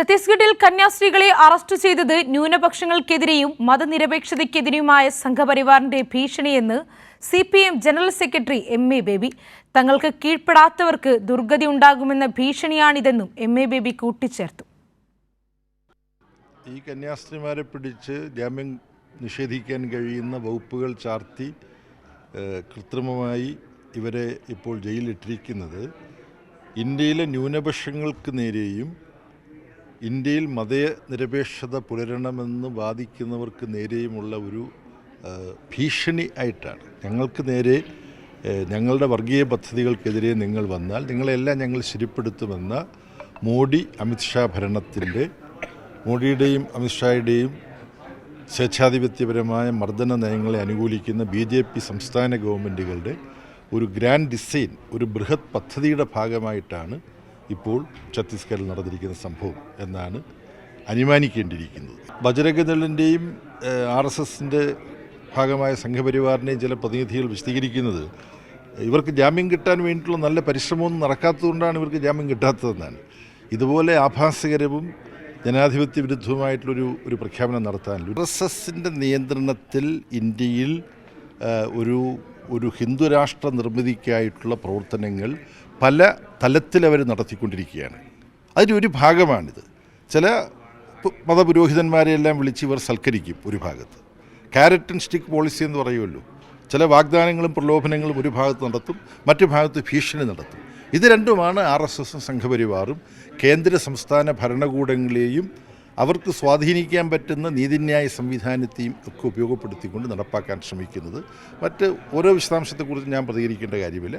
ഛത്തീസ്ഗഡിൽ കന്യാസ്ത്രീകളെ അറസ്റ്റ് ചെയ്തത് ന്യൂനപക്ഷങ്ങൾക്കെതിരെയും മതനിരപേക്ഷതയ്ക്കെതിരെയുമായ സംഘപരിവാറിന്റെ ഭീഷണിയെന്ന് C P M general secretary M A Baby. തങ്ങൾക്ക് കീഴ്പ്പെടാത്തവർക്ക് ദുർഗതി ഉണ്ടാകുമെന്ന ഭീഷണിയാണിതെന്നും എം എ ബേബി കൂട്ടിച്ചേർത്തു. ഈ കന്യാസ്ത്രീമാരെ പിടിച്ച് ജാമ്യം നിഷേധിക്കാൻ കഴിയുന്ന വകുപ്പുകൾ ചാർത്തി കൃത്രിമമായി ഇവരെ ഇപ്പോൾ ജയിലിലിട്ടിരിക്കുന്നത്. ഇന്ത്യയിലെ ന്യൂനപക്ഷങ്ങൾക്ക് നേരെയും ഇന്ത്യയിൽ മതനിരപേക്ഷത പുലരണമെന്ന് വാദിക്കുന്നവർക്ക് നേരെയുമുള്ള ഒരു ഭീഷണി ആയിട്ടാണ്. ഞങ്ങൾക്ക് നേരെ ഞങ്ങളുടെ വർഗീയ പദ്ധതികൾക്കെതിരെ നിങ്ങൾ വന്നാൽ നിങ്ങളെല്ലാം ഞങ്ങൾ ശരിപ്പെടുത്തുമെന്ന മോഡി അമിത്ഷാ ഭരണത്തിന്റെ മോഡിയുടെയും അമിത്ഷായുടെയും സ്വേച്ഛാധിപത്യപരമായ മർദ്ദന നയങ്ങളെ അനുകൂലിക്കുന്ന ബി ജെ പി സംസ്ഥാന ഗവൺമെന്റുകളുടെ ഒരു ഗ്രാൻഡ് ഡിസൈൻ ഒരു ബൃഹത് പദ്ധതിയുടെ ഭാഗമായിട്ടാണ് ഇപ്പോൾ ഛത്തീസ്ഗഡിൽ നടന്നിരിക്കുന്ന സംഭവം എന്നാണ് അനുമാനിക്കേണ്ടിയിരിക്കുന്നത്. ബജരംഗദളിന്റെയും ആർ എസ് എസിന്റെ ഭാഗമായ സംഘപരിവാറിന്റെയും ചില പ്രതിനിധികൾ വിശദീകരിക്കുന്നത് ഇവർക്ക് ജാമ്യം കിട്ടാൻ വേണ്ടിയിട്ടുള്ള നല്ല പരിശ്രമമൊന്നും നടക്കാത്തതുകൊണ്ടാണ് ഇവർക്ക് ജാമ്യം കിട്ടാത്തതെന്നാണ്. ഇതുപോലെ ആഭാസകരവും ജനാധിപത്യ വിരുദ്ധവുമായിട്ടുള്ളൊരു ഒരു പ്രഖ്യാപനം നടത്താനില്ല ആർ എസ് എസിന്റെ നിയന്ത്രണത്തിൽ ഇന്ത്യയിൽ ഒരു ഒരു ഹിന്ദുരാഷ്ട്ര നിർമ്മിതിക്കായിട്ടുള്ള പ്രവർത്തനങ്ങൾ പല തലത്തിൽ അവർ നടത്തിക്കൊണ്ടിരിക്കുകയാണ്. അതിന്റെ ഒരു ഭാഗമാണിത്. ചില മതപുരോഹിതന്മാരെ മതപുരോഹിതന്മാരെയെല്ലാം വിളിച്ച് ഇവർ സൽക്കരിക്കും ഒരു ഭാഗത്ത്. ക്യാരറ്റ് ആൻഡ് സ്റ്റിക്ക് പോളിസി എന്ന് പറയുമല്ലോ. ചില വാഗ്ദാനങ്ങളും പ്രലോഭനങ്ങളും ഒരു ഭാഗത്ത് നടത്തും മറ്റു ഭാഗത്ത് ഭീഷണി നടത്തും. ഇത് രണ്ടുമാണ് ആർ എസ് എസും സംഘപരിവാറും കേന്ദ്ര സംസ്ഥാന ഭരണകൂടങ്ങളെയും അവർക്ക് സ്വാധീനിക്കാൻ പറ്റുന്ന നീതിന്യായ സംവിധാനത്തെയും ഒക്കെ ഉപയോഗപ്പെടുത്തിക്കൊണ്ട് നടപ്പാക്കാൻ ശ്രമിക്കുന്നത്. മറ്റ് ഓരോ വിശദാംശത്തെക്കുറിച്ച് ഞാൻ പ്രതികരിക്കേണ്ട കാര്യമില്ല.